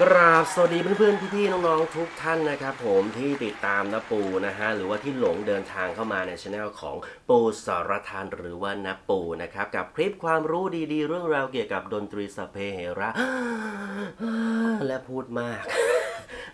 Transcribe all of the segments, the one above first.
กราบสวัสดีเพื่อนๆ พี่ๆ น้องๆ ทุกท่านนะครับผมที่ติดตามนะปูนะฮะหรือว่าที่หลงเดินทางเข้ามาในช anel ของปูสารทานหรือว่านะปูนะครับกับคลิปความรู้ดีๆ เรื่องราวเกี่ยวกับดนตรีสเปเหระและพูดมาก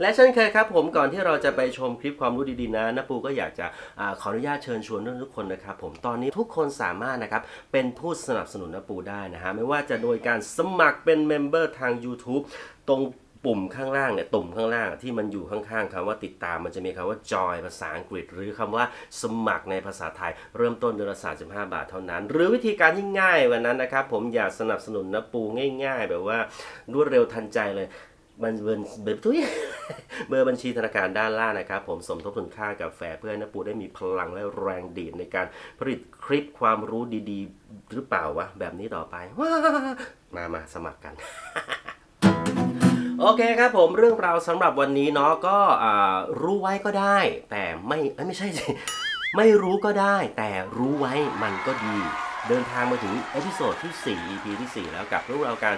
และเช่นเคยครับผมก่อนที่เราจะไปชมคลิปความรู้ดีๆนะนะปูก็อยากจะอขออนุญาตเชิญชวนทุกคนนะครับผมตอนนี้ทุกคนสามารถนะครับเป็นผู้สนับสนุนนปูได้นะฮะไม่ว่าจะโดยการสมัครเป็นเมมเบอร์ทาง YouTube ตรง ปุ่มข้างล่างเนี่ยตุ่มข้างล่างที่มันอยู่ข้างๆคำว่าติดตามมันจะมีคำว่า joy ภาษาอังกฤษ หรือคำว่าสมัครในภาษาไทย เริ่มต้นเดือนละ35 บาทเท่านั้น หรือวิธีการที่ง่ายกว่านั้นนะครับ ผมอยากสนับสนุนนะปูง่าย ๆ แบบว่ารวดเร็วทันใจเลยมันเบอร์เบอร์ทุยเบอร์บัญชีธนาคารด้านล่างนะครับ ผมสมทบทุนค่ากาแฟเพื่อให้นปูได้มีพลังและแรงดีดในการผลิตคลิปความรู้ดีๆ หรือเปล่าวะแบบนี้ต่อไปว้ามามาสมัครกัน โอเคครับผมเรื่องราวสำหรับวันนี้เนาะก็รู้ไว้ก็ได้ แต่ไม่ไม่ใช่สิไม่รู้ก็ได้ แต่รู้ไว้มันก็ดี เดินทางมาถึงเอพิโซดที่ 4 EP ที่ 4 แล้วกับเรื่องราวการ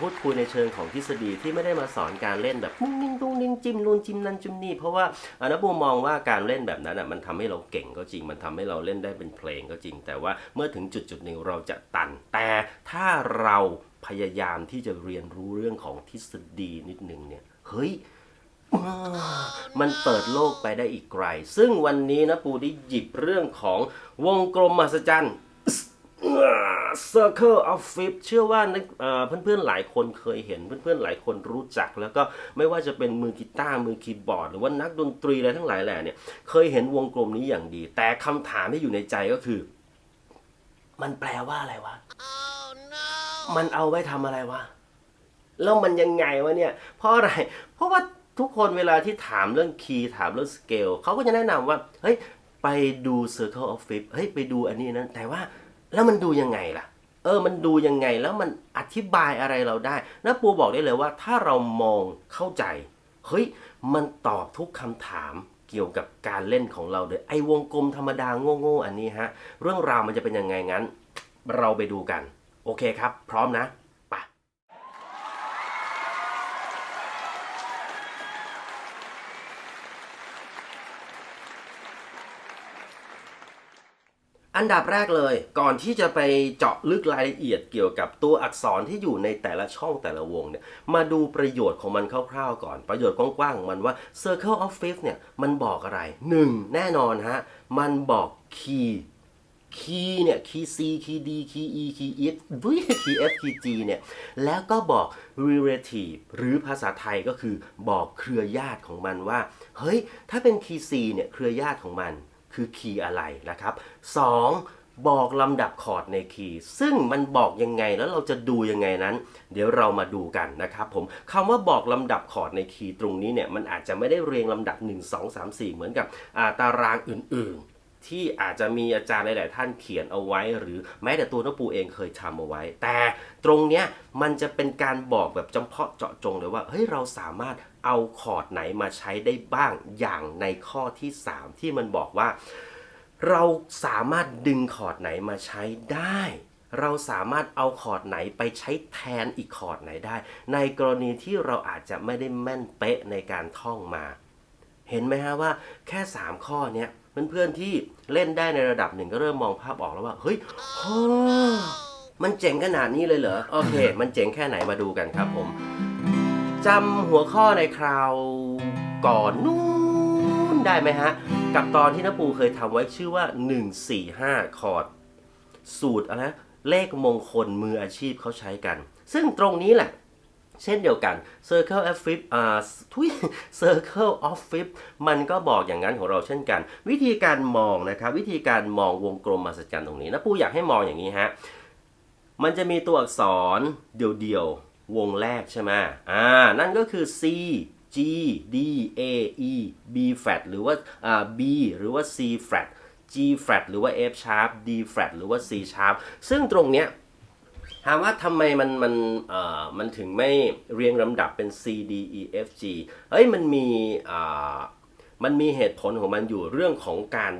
พูดคุยในเชิงของทฤษฎีที่ไม่ได้มาสอนการเล่นแบบมุ้งนิ่งตุ้งนิ่งจิ้มนูนจิ้มนั่นจิ้มนี่ เพราะว่าอนับบูมองว่าการเล่นแบบนั้นอะมันทำให้เราเก่งก็จริง มันทำให้เราเล่นได้เป็นเพลงก็จริง แต่ว่าเมื่อถึงจุดจุดหนึ่งเราจะตัน แต่ถ้าเรา พยายามที่จะเรียนรู้เรื่องของทฤษฎีนิดนึงเนี่ย เฮ้ย มันเปิดโลกไปได้อีกไกล ซึ่งวันนี้นะปูได้หยิบเรื่องของวงกลมมหัศจรรย์ Circle of Fifth เชื่อว่านักเอ่อเพื่อนๆหลายคนเคยเห็น เพื่อนๆหลายคนรู้จัก แล้วก็ไม่ว่าจะเป็นมือกีตาร์มือคีย์บอร์ด หรือว่านักดนตรีอะไรทั้งหลายแหล่เนี่ยเคยเห็นวงกลมนี้อย่างดี แต่คำถามที่อยู่ในใจก็คือ มันแปลว่าอะไรวะ มันเอาไว้ทำอะไรวะ แล้วมันยังไงวะเนี่ย เพราะอะไร เพราะว่าทุกคนเวลาที่ถามเรื่องคีย์ถามเรื่องสเกลเขาก็จะแนะนำว่า เฮ้ย ไปดู Circle of Fifth เฮ้ย ไปดูอันนี้นั้น แต่ว่าแล้วมันดูยังไงล่ะ เออ มันดูยังไงแล้วมันอธิบายอะไรเราได้นะปูบอกได้เลยว่า ถ้าเรามองเข้าใจ เฮ้ย มันตอบทุกคำถามเกี่ยวกับการเล่นของเราเลยไอ้วงกลมธรรมดาโง่ๆอันนี้ฮะ เรื่องราวมันจะเป็นยังไงงั้น เราไปดูกัน โอเคครับ พร้อมนะไปอันดับแรกเลยก่อนที่จะไปเจาะลึกรายละเอียดเกี่ยวกับตัวอักษรที่อยู่ในแต่ละช่องแต่ละวงเนี่ยมาดูประโยชน์ของมันคร่าวๆก่อน ประโยชน์กว้างๆของมันว่า Circle of Fifth เนี่ยมันบอกอะไร 1. แน่นอนฮะ มันบอกคีย์ คีย์เนี่ยคีย์ C คีย์ D คีย์ E คีย์ F ดุยคีย์ F คีย์ G เนี่ยแล้วก็บอก relative หรือภาษาไทยก็คือบอกเครือญาติของมันว่า เฮ้ย ถ้าเป็นคีย์ C เนี่ยเครือญาติของมันคือคีย์อะไรนะครับ 2. บอกลำดับคอร์ดในคีย์ซึ่งมันบอกยังไงแล้วเราจะดูยังไงนั้น เดี๋ยวเรามาดูกันนะครับผมคำว่าบอกลำดับคอร์ดในคีย์ตรงนี้เนี่ยมันอาจจะไม่ได้เรียงลำดับ 1 2 3 4 เหมือนกับตารางอื่นๆ ที่อาจจะมีอาจารย์หลาย ๆ ท่านเขียนเอาไว้ หรือแม้แต่ตัวนปูเองเคยทำเอาไว้ แต่ตรงเนี้ยมันจะเป็นการบอกแบบจำเพาะเจาะจงเลยว่าเฮ้ยเราสามารถเอาคอร์ดไหนมาใช้ได้บ้างอย่างในข้อที่ 3 ที่มันบอกว่า เราสามารถดึงคอร์ดไหนมาใช้ได้ เราสามารถเอาคอร์ดไหนไปใช้แทนอีกคอร์ดไหนได้ ในกรณีที่เราอาจจะไม่ได้แม่นเป๊ะในการท่องมา เห็นไหมฮะว่าแค่ 3 ข้อเนี้ย เพื่อนๆที่เล่นได้ในระดับหนึ่งก็เริ่มมองภาพออกแล้วว่า เฮ้ยโอ้มันเจ๋งขนาดนี้เลยเหรอ โอเค มันเจ๋งแค่ไหนมาดูกันครับผมจำหัวข้อในคราวก่อนนู้นได้ไหมฮะ กับตอนที่นปูเคยทำไว้ชื่อว่า 145 คอร์ด สูตรอะไรนะเลขมงคลมืออาชีพเขาใช้กัน ซึ่งตรงนี้แหละ เช่นเดียวกัน Circle of Fifth อ่าทุย Circle of Fifth มันก็บอกอย่างนั้นของเราเช่นกัน วิธีการมองนะครับ วิธีการมองวงกลมมหัศจรรย์ตรงนี้นะปูอยากให้มองอย่างนี้ฮะ มันจะมีตัวอักษรเดี่ยวๆ วงแรกใช่ไหมอ่า นั่นก็คือ C G D A E B flat หรือว่าอ่า B หรือว่า C flat G flat หรือว่า F sharp D flat หรือว่า C sharp ซึ่งตรงเนี้ย ถามว่าทำไมมันมันเอ่อมันถึงไม่เรียงลำดับเป็น C D E F G เอ้ยมันมีอ่ามันมีเหตุผลของมันอยู่เรื่องของการ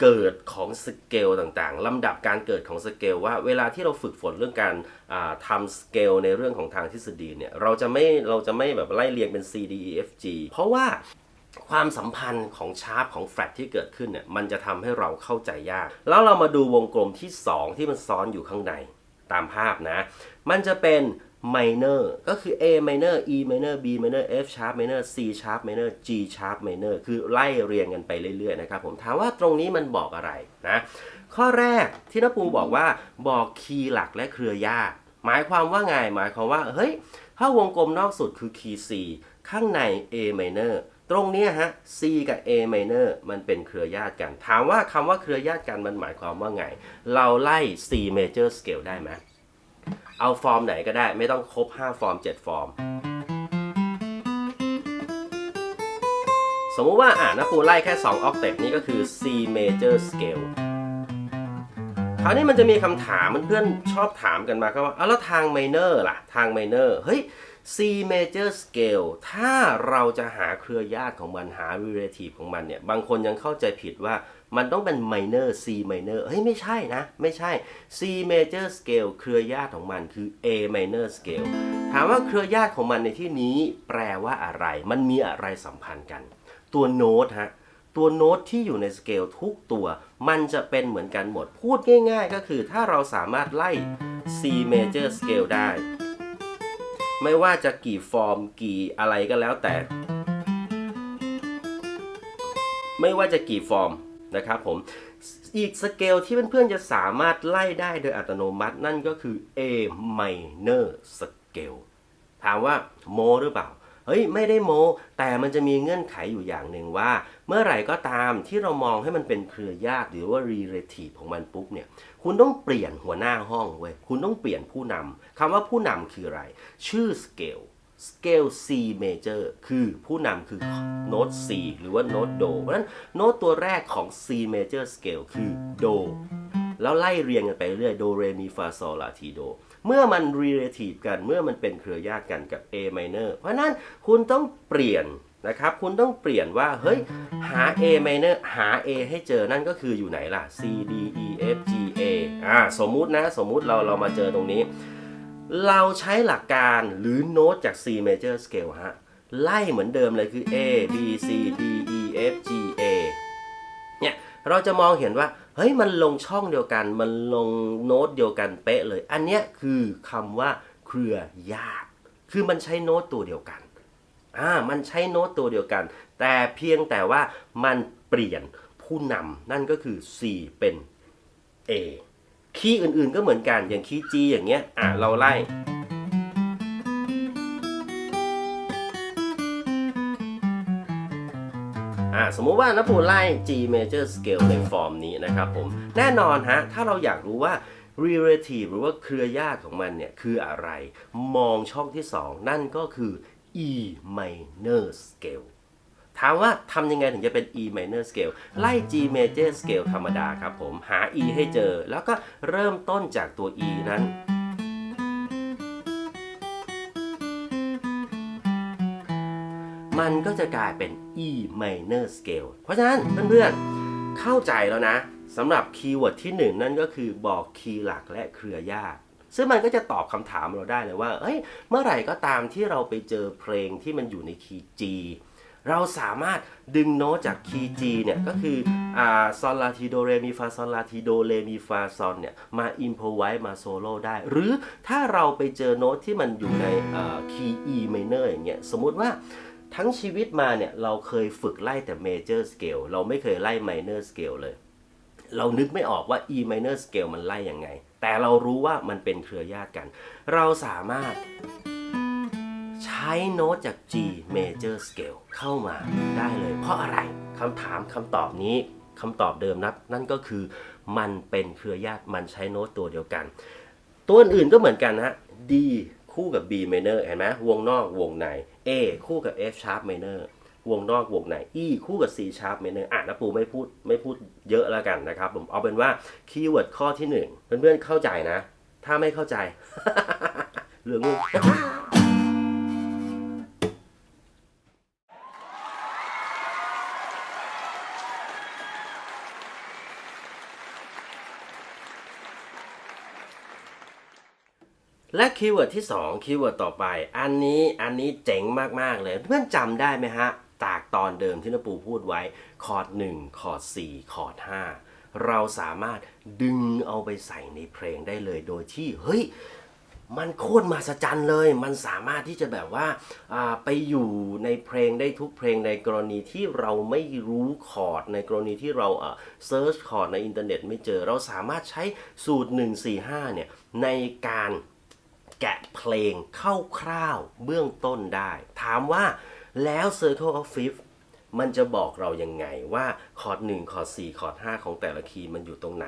เกิดของสเกลต่างๆ ลำดับการเกิดของสเกลว่าเวลาที่เราฝึกฝนเรื่องการาทำสเกลในเรื่องของทางทฤษฎีเนี่ยเราจะไม่เราจะไม่แบบไล่เรียงเป็น C D E F G เพราะว่าความสัมพันธ์ของชาร์ปของแฟลตที่เกิดขึ้นเนี่ยมันจะทำให้เราเข้าใจยาก แล้วเรามาดูวงกลมที่ 2 ที่มันซ้อนอยู่ข้างใน ตามภาพนะ มันจะเป็น minor ก็คือ A minor E minor B minor F sharp minor C sharp minor G sharp minor คือไล่เรียงกันไปเรื่อยๆนะครับผมถามว่าตรงนี้มันบอกอะไรนะ ข้อแรกที่นปูบอกว่าบอกคีย์หลักและเครือญาติหมายความว่าไงหมายความว่าเฮ้ยถ้าวงกลมนอกสุดคือคีย์ C ข้างใน A minor ตรงนี้ฮะ C กับ A minor มันเป็นเครือญาติกัน ถามว่าคำว่าเครือญาติกันมันหมายความว่าไง เราไล่ C major scale ได้ไหมเอาฟอร์มไหนก็ได้ไม่ต้องครบ 5 ฟอร์ม 7 ฟอร์ม สมมุติว่าอ่านะปูไล่แค่2 octave นี่ก็คือ C major scale คราวนี้มันจะมีคำถามเพื่อนๆชอบถามกันมาครับว่าเอาแล้วทาง minor ล่ะ ทาง minor เฮ้ย C major scale ถ้าเราจะหาเครือญาติของมันหา relative ของมันเนี่ย บางคนยังเข้าใจผิดว่ามันต้องเป็น minor C minor เฮ้ย ไม่ใช่นะ ไม่ใช่ C major scale เครือญาติของมันคือ A minor scale ถามว่าเครือญาติของมันในที่นี้แปลว่าอะไร มันมีอะไรสัมพันธ์กัน ตัวโน้ตฮะ ตัวโน้ตที่อยู่ในสเกลทุกตัว มันจะเป็นเหมือนกันหมด พูดง่าย ๆ ก็คือถ้าเราสามารถไล่ C major scale ได้ ไม่ว่าจะกี่ฟอร์มกี่อะไรก็แล้วแต่ ไม่ว่าจะกี่ฟอร์มนะครับผมอีกสเกลที่เพื่อนๆจะสามารถไล่ได้โดยอัตโนมัตินั่นก็คือ A minor scale ถามว่าโมหรือเปล่า ฮ้ยไม่ได้โม แต่มันจะมีเงื่อนไขอยู่อย่างหนึ่งว่า เมื่อไหร่ก็ตามที่เรามองให้มันเป็นเครือญาติหรือว่า relative ของมันปุ๊บเนี่ยคุณต้องเปลี่ยนหัวหน้าห้องเว้ยคุณต้องเปลี่ยนผู้นำคำว่าผู้นำคืออะไร ชื่อ scale scale C major คือผู้นำคือโน้ต C หรือว่าโน้ตโดเพราะฉะนั้นโน้ตตัวแรกของ C major scale คือโดแล้วไล่เรียงกันไปเรื่อยโดเรมีฟาโซลาทีโด เมื่อมัน relative กันเมื่อมันเป็นเครือญาติกันกับ A minor เพราะนั้นคุณต้องเปลี่ยนนะครับ คุณต้องเปลี่ยนว่า เฮ้ย หา A minor หา A ให้เจอนั่นก็คืออยู่ไหนล่ะ C D E F G A อ่าสมมุตินะ สมมุติเราเรามาเจอตรงนี้ เราใช้หลักการหรือโน้ตจาก C major scale ฮะ ไล่เหมือนเดิมเลยคือ A B C D E F G A เนี่ย เราจะมองเห็นว่า เฮ้ยมันลงช่องเดียวกัน มันลงโน้ตเดียวกันเป๊ะเลย อันเนี้ยคือคำว่าเครือญาติคือมันใช้โน้ตตัวเดียวกันอ่ามันใช้โน้ตตัวเดียวกัน แต่เพียงแต่ว่ามันเปลี่ยนผู้นำนั่นก็คือ C เป็น A คีย์อื่นๆก็เหมือนกันอย่างคีย์ G อย่างเงี้ยอะเราไล่ สมมุติว่านะปูไล่ G major scale ในฟอร์มนี้นะครับผม แน่นอนฮะ ถ้าเราอยากรู้ว่า relative หรือว่าเครือญาติของมันเนี่ยคืออะไร มองช่องที่ 2 นั่นก็คือ E minor scale ถามว่าทำยังไงถึงจะเป็น E minor scale ไล่ G major scale ธรรมดาครับผม หา E ให้เจอ แล้วก็เริ่มต้นจากตัว E นั้น มันก็จะกลายเป็น E minor scale เพราะฉะนั้นเพื่อนๆ เข้าใจแล้วนะสำหรับคีย์เวิร์ดที่หนึ่งนั่นก็คือบอกคีย์หลักและเครือญาติซึ่งมันก็จะตอบคำถามเราได้เลยว่าเอ้ย เมื่อไหร่ก็ตามที่เราไปเจอเพลงที่มันอยู่ในคีย์ G เราสามารถดึงโน้ตจากคีย์ G เนี่ยก็คืออ่าซอนลาทีโดเรมีฟาซอนลาทีโดเรมีฟาซอนเนี่ยมาอิมพอไว้มาโซโล่ได้ หรือถ้าเราไปเจอโน้ตที่มันอยู่ในคีย์ E minor อย่างเงี้ยสมมุติว่า ทั้งชีวิตมาเนี่ยเราเคยฝึกไล่แต่ major scale เราไม่เคยไล่ minor scale เลย เรานึกไม่ออกว่า E minor scale มันไล่ยังไง แต่เรารู้ว่ามันเป็นเครือญาติกัน เราสามารถใช้โน้ตจาก G major scale เข้ามาได้เลย เพราะอะไรคำถามคำตอบนี้คำตอบเดิมนะนั่นก็คือมันเป็นเครือญาติมันใช้โน้ตตัวเดียวกัน ตัวอื่นก็เหมือนกันนะ D คู่กับ B minor เห็นไหมวงนอกวงใน A คู่กับ F sharp minor วงนอกวงใน E คู่กับ C sharp minor อะนะปูไม่พูดไม่พูดเยอะแล้วกันนะครับ ผมเอาเป็นว่าคีย์เวิร์ดข้อที่หนึ่งเพื่อนๆเข้าใจนะ ถ้าไม่เข้าใจเหลืองงค และคีย์เวิร์ดที่ 2 คีย์เวิร์ดต่อไป อันนี้อันนี้เจ๋งมาก ๆ เลยเพื่อนจำได้ไหมฮะ จากตอนเดิมที่นปูพูดไว้ คอร์ด1คอร์ด4คอร์ด5เราสามารถดึงเอาไปใส่ในเพลงได้เลยโดยที่ เฮ้ย มันโคตรมหัศจรรย์เลย มันสามารถที่จะแบบว่าาไปอยู่ในเพลงได้ทุกเพลงในกรณีที่เราไม่รู้คอร์ดในกรณีที่เราเออเซิร์ชคอร์ดในอินเทอร์เน็ตไม่เจอ เราสามารถใช้สูตร 145เนี่ยในการ แกะเพลงคร่าวๆเบื้องต้นได้ ถามว่าแล้ว Circle of Fifth มันจะบอกเรายังไงว่าคอร์ด1คอร์ด4คอร์ด5ของแต่ละคีย์มันอยู่ตรงไหน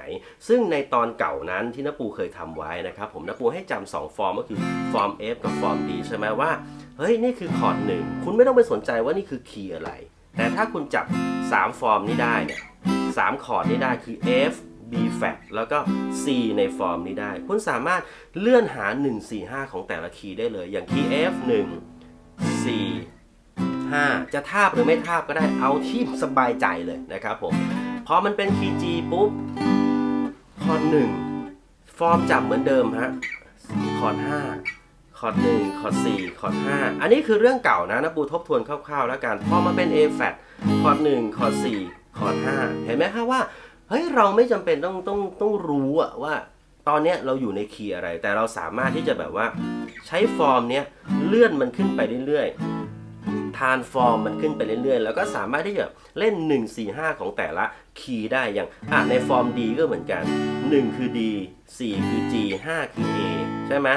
ซึ่งในตอนเก่านั้นที่นปูเคยทำไว้นะครับ ผมนปูให้จำสองฟอร์มก็คือฟอร์ม F กับฟอร์ม D ใช่ไหมว่า เฮ้ย นี่คือคอร์ด1คุณไม่ต้องไปสนใจว่านี่คือคีย์อะไร แต่ถ้าคุณจับ 3 ฟอร์มนี้ได้เนี่ยสามคอร์ดนี้ได้คือ F B flat แล้วก็ C ในฟอร์มนี้ได้ คุณสามารถเลื่อนหา 1 4 5 ของแต่ละคีย์ได้เลย อย่างคีย์ F 1 4 5 จะทาบหรือไม่ทาบก็ได้เอาที่สบายใจเลยนะครับผม พอมันเป็นคีย์ G ปุ๊บคอร์ด1ฟอร์มจับเหมือนเดิมฮะคอร์ด5คอร์ด1คอร์ด4คอร์ด5อันนี้คือเรื่องเก่านะนะปูทบทวนคร่าวๆแล้วกัน พอมาเป็น A flat คอร์ด1คอร์ด4คอร์ด5เห็นไหมครับว่า เฮ้ยเราไม่จำเป็นต้องต้องต้องรู้อะว่า ตอนเนี้ยเราอยู่ในคีย์อะไร แต่เราสามารถที่จะแบบว่า ใช้ฟอร์มเนี้ยเลื่อนมันขึ้นไปเรื่อยๆทานฟอร์มมันขึ้นไปเรื่อยๆ แล้วก็สามารถที่จะเล่น 1 4 5 ของแต่ละคีย์ได้อย่างอะในฟอร์ม D ก็เหมือนกัน 1 คือ D 4 คือ G 5 คือ A ใช่ไหม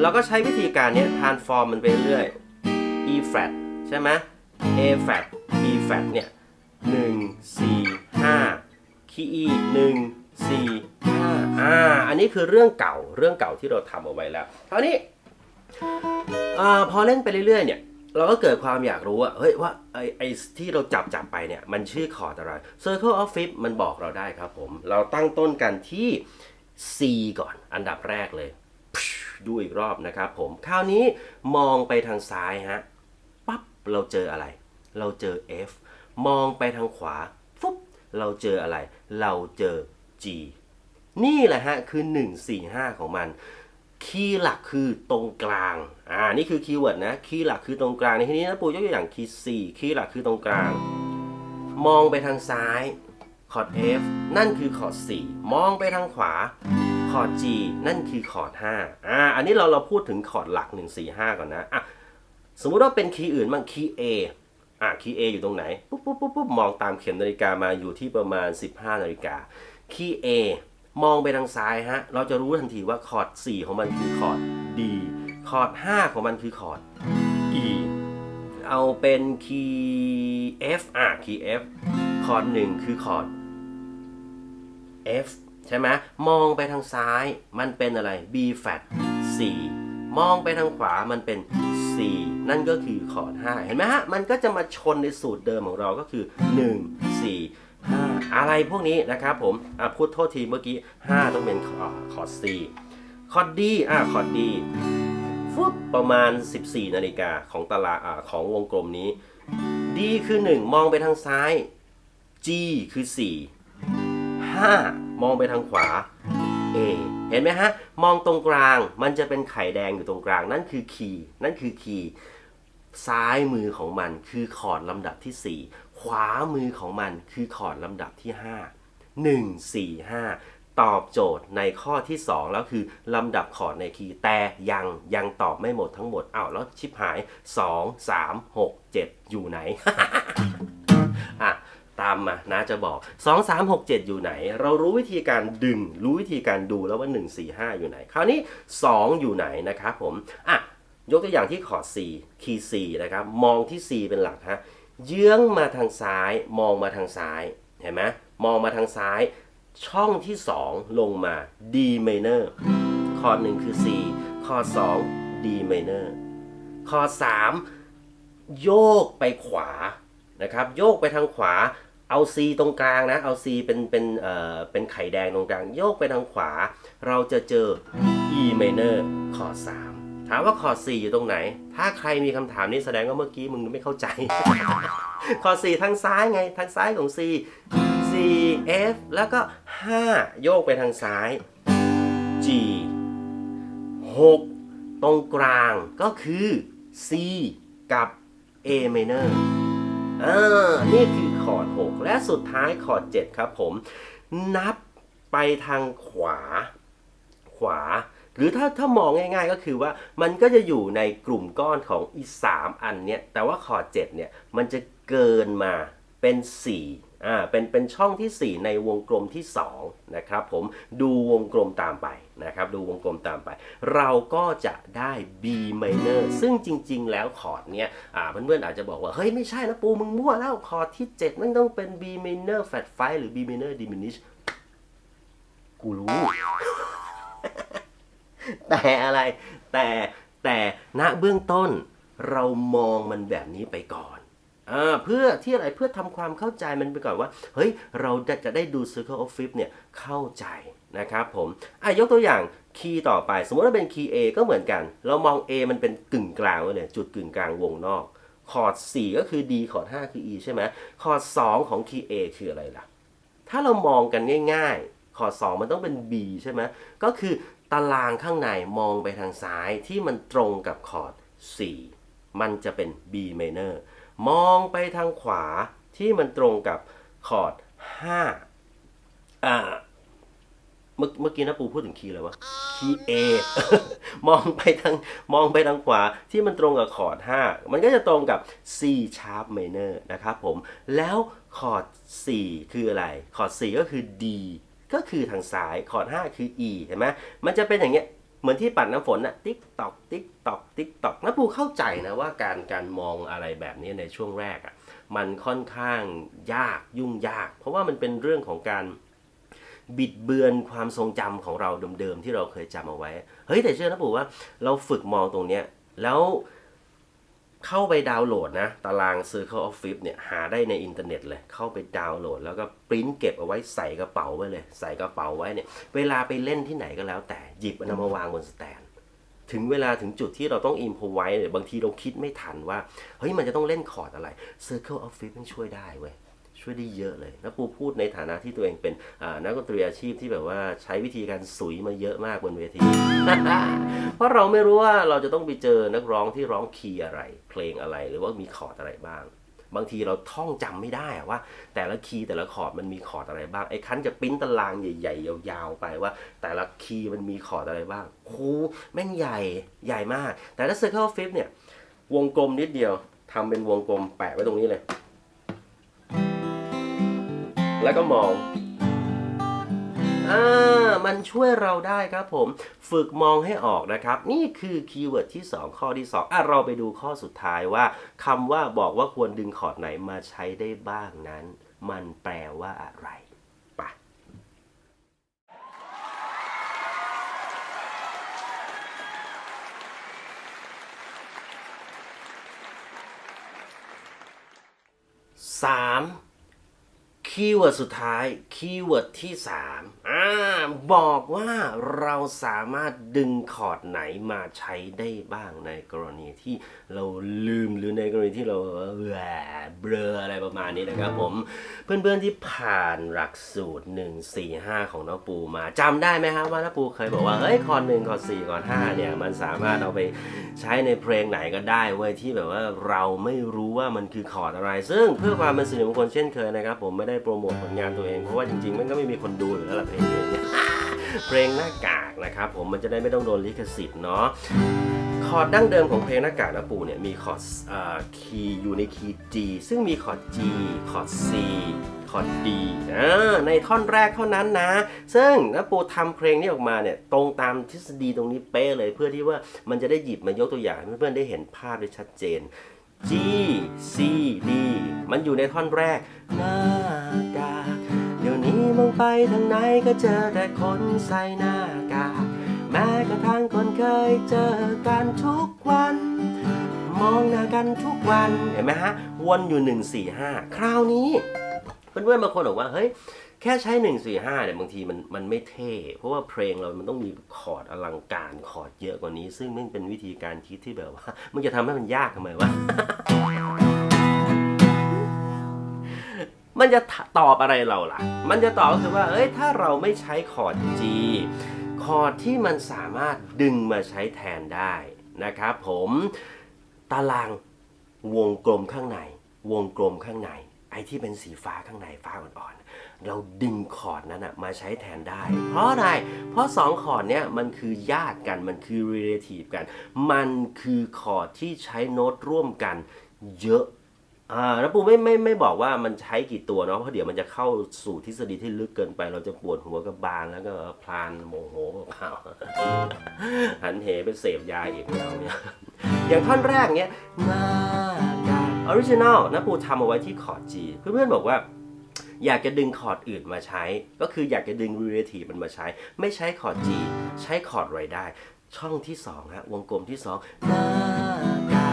เราก็ใช้วิธีการเนี้ยทานฟอร์มมันไปเรื่อย E flat ใช่ไหม A flat B flat เนี่ย1 4 5 คีย์ E 1 4 5อ่า อันนี้คือเรื่องเก่าเรื่องเก่าที่เราทำเอาไว้แล้วคราวนี้อ่าพอเล่นไปเรื่อยๆเนี่ยเราก็เกิดความอยากรู้อะเฮ้ยว่าไอไอที่เราจับจับไปเนี่ยมันชื่อคอร์ดอะไร Circle of Fifth มันบอกเราได้ครับผม เราตั้งต้นกันที่ C ก่อนอันดับแรกเลยดูอีกรอบนะครับผม คราวนี้มองไปทางซ้ายฮะปั๊บเราเจออะไร เราเจอ F มองไปทางขวา เราเจออะไร เราเจอ G นี่แหละฮะ คือ 1 4 5 ของมัน คีย์หลักคือตรงกลาง อ่า นี่คือคีย์เวิร์ดนะ คีย์หลักคือตรงกลาง ในที่นี้นะปูยกตัวอย่างคีย์ C คีย์หลักคือตรงกลาง มองไปทางซ้าย คอร์ด F นั่นคือคอร์ด 4 มองไปทางขวา คอร์ด G นั่นคือคอร์ด 5 อ่า อันนี้เราเราพูดถึงคอร์ดหลัก 1 4 5 ก่อนนะ อะ สมมุติว่าเป็นคีย์อื่นบ้าง คีย์ A อะคีย์ A อยู่ตรงไหนปุ๊บปุ๊บปุ๊บปุ๊บมองตามเข็มนาฬิกามาอยู่ที่ประมาณ 15 นาฬิกาคีย์ A มองไปทางซ้ายฮะ เราจะรู้ทันทีว่าคอร์ด 4 ของมันคือคอร์ด D คอร์ด 5 ของมันคือคอร์ด E เอาเป็นคีย์ F อะคีย์ F คอร์ด 1 คือคอร์ด F ใช่ไหมมองไปทางซ้ายมันเป็นอะไร B flat C มองไปทางขวามันเป็น C นั่นก็คือคอร์ด5เห็นไหมฮะ มันก็จะมาชนในสูตรเดิมของเราก็คือ 1 4 5 อะไรพวกนี้นะครับผมพูดโทษทีเมื่อกี้ 5 ต้องเป็นคอร์ด C คอร์ด D อะคอร์ด D ฟุบประมาณ 14 นาฬิกาของตารางอ่าของวงกลมนี้ D คือ 1 มองไปทางซ้าย G คือ 4 5 มองไปทางขวา A เห็นไหมฮะ มองตรงกลางมันจะเป็นไข่แดงอยู่ตรงกลาง นั่นคือคีย์นั่นคือคีย์ซ้ายมือของมันคือคอร์ดลำดับที่ 4 ขวามือของมันคือคอร์ดลำดับที่ 5 1 4 5 ตอบโจทย์ในข้อที่ 2 แล้วคือลำดับคอร์ดในคีย์แต่ยังยังตอบไม่หมดทั้งหมดอ้าวแล้วชิบหาย 2 3 6 7 อยู่ไหนอะ ตามมานะจะบอก 2 3 6 7 อยู่ไหน เรารู้วิธีการดึง รู้วิธีการดูแล้วว่า 1 4 5 อยู่ไหน คราวนี้ 2 อยู่ไหนนะครับผม อะ ยกตัวอย่างที่คอด C คีย์ C นะครับ มองที่ C เป็นหลักฮะ เยื้องมาทางซ้าย มองมาทางซ้าย เห็นไหมมองมาทางซ้าย ช่องที่ 2 ลงมา D minor คอร์ด1คือ C คอร์ด2 D minor คอร์ด3โยกไปขวานะครับ โยกไปทางขวา เอา C ตรงกลางนะ เอา C เป็นเป็นเอ่อเป็นไข่แดงตรงกลาง โยกไปทางขวา เราจะเจอ E minor คอร์ด3ถามว่าคอร์ด4อยู่ตรงไหน ถ้าใครมีคำถามนี้แสดงว่าเมื่อกี้มึงไม่เข้าใจ คอร์ด4ทางซ้ายไง ทางซ้ายของ C C F แล้วก็ 5 โยกไปทางซ้าย G 6 ตรงกลางก็คือ C กับ A minor อ่านี่คือ คอร์ด 6 และสุดท้ายคอร์ด 7 ครับผม นับไปทางขวาขวา หรือถ้าถ้ามองง่ายๆก็คือว่ามันก็จะอยู่ในกลุ่มก้อนของอีสามอันเนี้ยแต่ว่าคอร์ด 7 เนี่ย มันจะเกินมาเป็น 4 อ่าเป็นเป็นช่องทีสี่ 4 ในวงกลมที่2นะครับผมดูวงกลมตามไปนะครับดูวงกลมตามไป เราก็จะได้ B minor ซึ่งจริง ๆ แล้วคอร์ดเนี้ยอ่าเพื่อนๆอาจจะบอกว่า เฮ้ย ไม่ใช่นะปูมึงมั่วแล้วคอร์ดที่ 7 มันต้องเป็น B minor flat 5หรือ B minor diminish กูรู้ แต่อะไรแต่แต่ณเบื้องต้นเรามองมันแบบนี้ไปก่อน เพื่อที่อะไรเพื่อทำความเข้าใจมันไปก่อนว่า เฮ้ย เราจะได้ดู Circle of Fifth เนี่ย เข้าใจนะครับผมอะยกตัวอย่างคีย์ต่อไป สมมติว่าเป็นคีย์ A ก็เหมือนกัน เรามอง A มันเป็นกึ่งกลางเลยจุดกึ่งกลางวงนอก คอร์ด 4 ก็คือ D คอร์ด 5 คือ E ใช่ไหมคอร์ด 2 ของคีย์ A คืออะไรล่ะ ถ้าเรามองกันง่าย ๆ คอร์ด 2 มันต้องเป็น B ใช่ไหมก็คือตารางข้างในมองไปทางซ้ายที่มันตรงกับคอร์ด 4 มันจะเป็น B minor มองไปทางขวาที่มันตรงกับคอร์ด5อ่าเมื่อเมื่อกี้นะปูพูดถึงคีย์อะไรวะ คีย์ A มองไปทางมองไปทางขวาที่มันตรงกับคอร์ด 5 มันก็จะตรงกับ C sharp minor นะครับผม แล้วคอร์ด 4 คืออะไร คอร์ด 4 ก็คือ D ก็คือทางซ้าย คอร์ด 5 คือ E เห็นไหมมันจะเป็นอย่างเงี้ย เหมือนที่ปัดน้ำฝนน่ะติ๊กตอกติ๊กตอกติ๊กตอกนะปูเข้าใจนะว่าการการมองอะไรแบบนี้ในช่วงแรกอะมันค่อนข้างยากยุ่งยาก เพราะว่ามันเป็นเรื่องของการบิดเบือนความทรงจำของเราเดิมๆที่เราเคยจำเอาไว้ เฮ้ยแต่เชื่อนะปู่ว่าเราฝึกมองตรงเนี้ยแล้ว เข้าไปดาวน์โหลดนะ ตาราง Circle of Fifth เนี่ยหาได้ในอินเทอร์เน็ตเลย เข้าไปดาวน์โหลด แล้วก็ปริ้นเก็บเอาไว้ใส่กระเป๋าไว้เลย ใส่กระเป๋าไว้เนี่ย เวลาไปเล่นที่ไหนก็แล้วแต่หยิบมันเอามาวางบนสแตนถึงเวลาถึงจุดที่เราต้องอินพอไว้เนี่ยบางทีเราคิดไม่ทันว่า เฮ้ยมันจะต้องเล่นคอร์ดอะไร Circle of Fifth มันช่วยได้เว้ย ช่วยได้เยอะเลย แล้วปูพูดในฐานะที่ตัวเองเป็นนักดนตรีอาชีพที่แบบว่าใช้วิธีการสุยมาเยอะมากบนเวที เพราะเราไม่รู้ว่าเราจะต้องไปเจอนักร้องที่ร้องคีย์อะไร เพลงอะไรหรือว่ามีคอร์ดอะไรบ้าง บางทีเราท่องจำไม่ได้ว่า แต่ละคีย์แต่ละคอร์ดมันมีคอร์ดอะไรบ้างไอ้คันจะปิ้นตารางใหญ่ ๆ ยาวๆไปว่า แต่ละคีย์มันมีคอร์ดอะไรบ้างโหแม่งใหญ่ใหญ่มาก แต่ถ้า Circle of Fifth เนี่ย วงกลมนิดเดียวทำเป็นวงกลมแปะไว้ตรงนี้เลย แล้วก็มองอ่ามันช่วยเราได้ครับผม ฝึกมองให้ออกนะครับ นี่คือคีย์เวิร์ดที่ 2 ข้อที่ 2อะเราไปดูข้อสุดท้ายว่าคำว่าบอกว่าควรดึงคอร์ดไหนมาใช้ได้บ้างนั้น มันแปลว่าอะไรไปะสาม คีย์เวิร์ดสุดท้าย คีย์เวิร์ดที่3อ่าบอกว่าเราสามารถดึงคอร์ดไหนมาใช้ได้บ้างในกรณีที่เราลืมหรือในกรณีที่เราแหวเบลออะไรประมาณนี้นะครับผม เพื่อนๆที่ผ่านหลักสูตร 1 4 5 ของน้องปูมาจำได้ไหมครับว่าน้องปูเคยบอกว่าเฮ้ยคอร์ดหนึ่งคอร์ดสี่คอร์ดห้าเนี่ยมันสามารถเอาไปใช้ในเพลงไหนก็ได้เว้ยที่แบบว่าเราไม่รู้ว่ามันคือคอร์ดอะไร ซึ่งเพื่อความเป็นสิริมงคลเช่นเคยนะครับผมไม่ได้โปรโมทผลงานตัวเอง เพราะว่าจริงๆ มันก็ไม่มีคนดูอยู่แล้วล่ะเพลงนี้เพลงหน้ากากนะครับผมมันจะได้ไม่ต้องโดนลิขสิทธิ์เนาะคอร์ดดั้งเดิมของเพลงหน้ากากนะปูเนี่ยมีคอร์ดคีย์อยู่ในคีย์ G ซึ่งมีคอร์ด G คอร์ด C คอร์ด D อในท่อนแรกเท่านั้นนะ ซึ่งนะปูทำเพลงนี้ออกมาเนี่ยตรงตามทฤษฎีตรงนี้เป๊ะเลยเพื่อที่ว่ามันจะได้หยิบมายกตัวอย่างให้เพื่อนๆได้เห็นภาพได้ชัดเจน G C D มันอยู่ในท่อนแรกหน้ากากเดี๋ยวนี้มองไปทางไหนก็เจอแต่คนใส่หน้ากากแม้กระทั่งคนเคยเจอกันทุกวัน มองหน้ากันทุกวันเห็นไหมฮะ วนอยู่ 1 4 5 คราวนี้ เพื่อนๆบางคนบอกว่าเฮ้ย แค่ใช้1 4 5เนี่ยบางทีมันมันไม่เท่ เพราะว่าเพลงเรามันต้องมีคอร์ดอลังการคอร์ดเยอะกว่านี้ ซึ่งมันเป็นวิธีการคิดที่แบบว่า มันจะทำให้มันยากทำไมวะ มันจะตอบอะไรเราล่ะ มันจะตอบก็คือว่า เอ้ยถ้าเราไม่ใช้คอร์ด G คคอร์ดที่มันสามารถดึงมาใช้แทนได้นะครับผมตารางวงกลมข้างใน วงกลมข้างใน ไอ้ที่เป็นสีฟ้าข้างในฟ้าอ่อนๆ เราดึงคอร์ดนั้นนะมาใช้แทนได้ เพราะอะไร เพราะสองคอร์ดเนี้ยมันคือญาติกันมันคือ relative กัน มันคือคอร์ดที่ใช้โน้ตร่วมกันเยอะอ่าแล้วปูไม่ไม่ไม่บอกว่ามันใช้กี่ตัวเนาะเพราะเดี๋ยวมันจะเข้าสู่ทฤษฎีที่ลึกเกินไป เราจะปวดหัวกับบานแล้วก็พลานโมโหเปล่าหันเหไปเสพยาอีกแล้วเนี่ยอย่างท่อนแรกเนี้ยมาดาออริจินอลนะปูทำเอาไว้ที่คอร์ด G เพื่อนๆบอกว่า อยากจะดึงคอร์ดอื่นมาใช้ ก็คืออยากจะดึง relative มันมาใช้ ไม่ใช้คอร์ด G ใช้คอร์ดไรได้ ช่องที่2ฮะวงกลมที่2นากา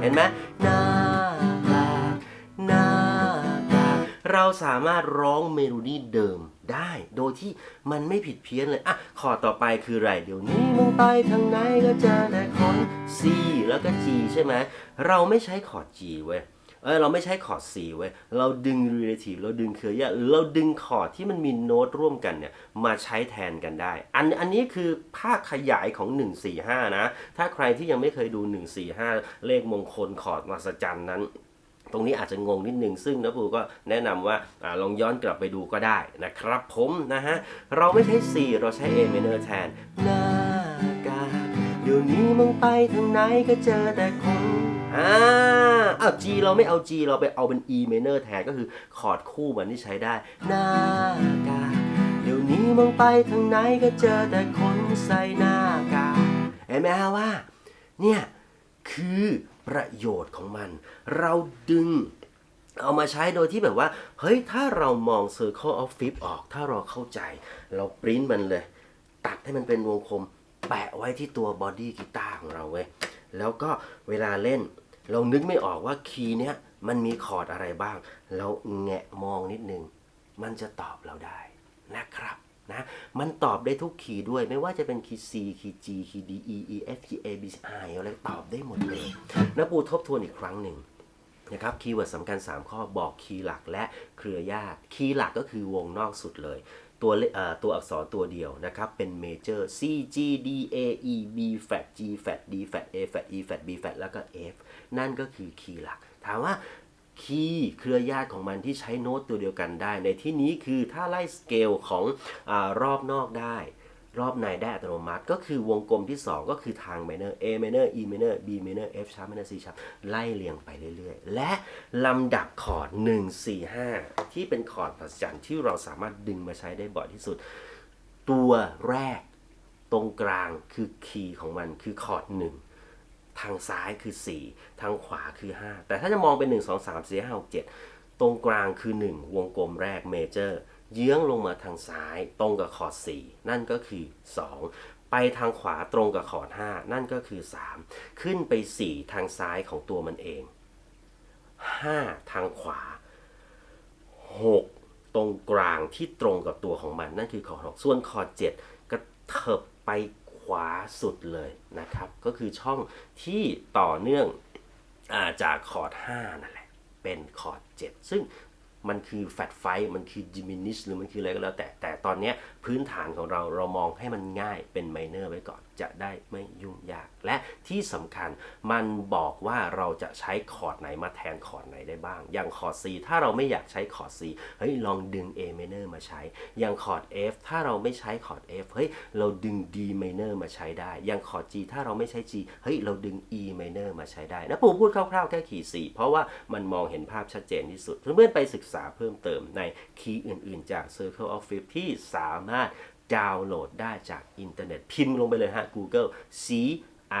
เห็นไหมนากานากาเราสามารถร้องเมโลดี้เดิมได้ โดยที่มันไม่ผิดเพี้ยนเลยอะคอร์ดต่อไปคืออะไรเดี๋ยวนี้มึงไปทางไหนก็เจอแต่คอน C แล้วก็ G ใช่ไหมเราไม่ใช้คอร์ด G เว้ย เออเราไม่ใช้คอร์ด C เว้ยเราดึง relative เราดึงเคอร์ยาเราดึงคอร์ดที่มันมีโน้ตร่วมกันเนี่ยมาใช้แทนกันได้ อันอันนี้คือภาคขยายของ 145 นะ ถ้าใครที่ยังไม่เคยดู 145 เลขมงคลคอร์ดมหัศจรรย์นั้นตรงนี้อาจจะงงนิดนึง ซึ่งนะปูก็แนะนำว่าอลองย้อนกลับไปดูก็ได้นะครับผมนะฮะ เราไม่ใช้ C เราใช้ A minor แทนหน้ากาเดี๋ยวนี้มึงไปทางไหนก็เจอแต่คน อ่าอ้าว G เราไม่เอา G เราไปเอาเป็น E minor แทนก็คือคอร์ดคู่มันที่ใช้ได้หน้ากาเดี๋ยวนี้มึงไปทางไหนก็เจอแต่คนใส่หน้ากากเห็นไหมฮะว่า เนี่ย คือประโยชน์ของมัน เราดึงเอามาใช้โดยที่แบบว่า เฮ้ย ถ้าเรามอง Circle of Fifth ออก ถ้าเราเข้าใจ เราปริ้นมันเลย ตัดให้มันเป็นวงกลม แปะไว้ที่ตัวบอดี้กีตาร์ของเราเว้ย แล้วก็เวลาเล่น เรานึกไม่ออกว่าคีย์เนี้ยมันมีคอร์ดอะไรบ้าง เราแงะมองนิดนึง มันจะตอบเราได้นะครับนะมันตอบได้ทุกคีย์ด้วยไม่ว่าจะเป็นคีย์ C คีย์ G คีย์ D E E F G A B C I อะไรตอบได้หมดเลยนะปูทบทวนอีกครั้งหนึ่งนะครับคีย์เวิร์ดสำคัญ 3 ข้อบอกคีย์หลักและเครือญาติ คีย์หลักก็คือวงนอกสุดเลย ตัวเอ่อตัวอักษรตัวเดียวนะครับ เป็นเมเจอร์ C G D A E B flat G flat D flat A flat E flat B flat แล้วก็ F นั่นก็คือคีย์หลัก ถามว่าคีย์เครือญาติของมันที่ใช้โน้ตตัวเดียวกันได้ ในที่นี้คือถ้าไล่สเกลของอรอบนอกได้ รอบในได้อัตโนมัติ ก็คือวงกลมที่ 2 ก็คือทาง minor A minor E minor B minor F sharp minor C sharp ไล่เรียงไปเรื่อยๆ และลำดับคอร์ด1 4 5 ที่เป็นคอร์ดประจันที่เราสามารถดึงมาใช้ได้บ่อยที่สุด ตัวแรกตรงกลางคือคีย์ของมันคือคอร์ด1ทางซ้ายคือ 4 ทางขวาคือ 5 แต่ถ้าจะมองเป็น 1 2 3 4 5 6 7 ตรงกลางคือ 1 วงกลมแรกเมเจอร์ เยื้องลงมาทางซ้าย ตรงกับคอร์ด4 นั่นก็คือ 2 ไปทางขวาตรงกับคอร์ด5 นั่นก็คือ 3 ขึ้นไป 4 ทางซ้ายของตัวมันเอง 5 ทางขวา 6 ตรงกลางที่ตรงกับตัวของมัน นั่นคือคอร์ด6 ส่วนคอร์ด7 กระเถิบไปขวาสุดเลยนะครับ ก็คือช่องที่ต่อเนื่องอาจากคอร์ด5นั่นแหละ เป็นคอร์ด7ซึ่ง มันคือแฟตไฟมันคือ diminish หรือมันคืออะไรก็แล้วแต่แต่ตอนนี้พื้นฐานของเราเรามองให้มันง่ายเป็นไมเนอร์ไว้ก่อนจะได้ไม่ยุ่งยาก และที่สำคัญมันบอกว่าเราจะใช้คอร์ดไหนมาแทนคอร์ดไหนได้บ้าง อย่างคอร์ด C ถ้าเราไม่อยากใช้คอร์ด C เฮ้ยลองดึง A minor มาใช้ อย่างคอร์ด F ถ้าเราไม่ใช้คอร์ด F เฮ้ยเราดึง D minor มาใช้ได้ อย่างคอร์ด G ถ้าเราไม่ใช้ G เฮ้ยเราดึง E minor มาใช้ได้นะปู่พูดคร่าวๆแค่ขีด4เพราะว่ามันมองเห็นภาพชัดเจนที่สุดเพื่อนๆไปศึกษาเพิ่มเติมในคีย์อื่นๆ จาก Circle of Fifth ที่สามารถดาวน์โหลดได้จากอินเทอร์เน็ต พิมพ์ลงไปเลยฮะ Google C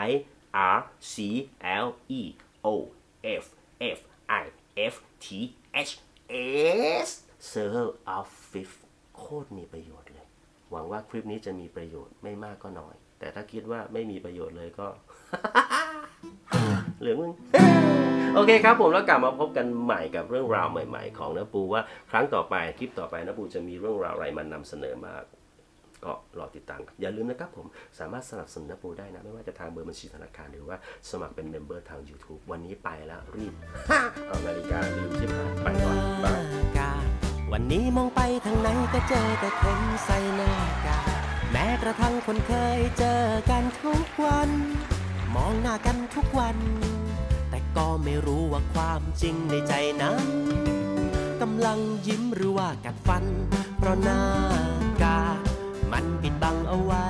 I R C L E O F F I F T H S Circle of Fifth โคตรมีประโยชน์เลย หวังว่าคลิปนี้จะมีประโยชน์ไม่มากก็น้อย แต่ถ้าคิดว่าไม่มีประโยชน์เลยก็ เหลืองมึงโอเคครับผมแล้วกลับมาพบกันใหม่กับเรื่องราวใหม่ ๆ ของนปูว่าครั้งต่อไปคลิปต่อไปนปูจะมีเรื่องราวอะไรมานำเสนอมาก็รอติดตามกันอย่าลืมนะครับผมสามารถสนับสนุนนปูได้นะ ไม่ว่าจะทางเบอร์บัญชีธนาคารหรือว่าสมัครเป็นเมมเบอร์ทาง YouTube วันนี้ไปแล้วรีบเอานาฬิกาลืมชิบหายไปก่อนบายวันนี้มองไปทางไหนก็เจอแต่คนใส่หน้ากากแม้กระทั่งคนเคยเจอกันทุกวัน มองหน้ากันทุกวัน แต่ก็ไม่รู้ว่าความจริงในใจนั้นกำลังยิ้มหรือว่ากัดฟัน เพราะหน้ากามันปิดบังเอาไว้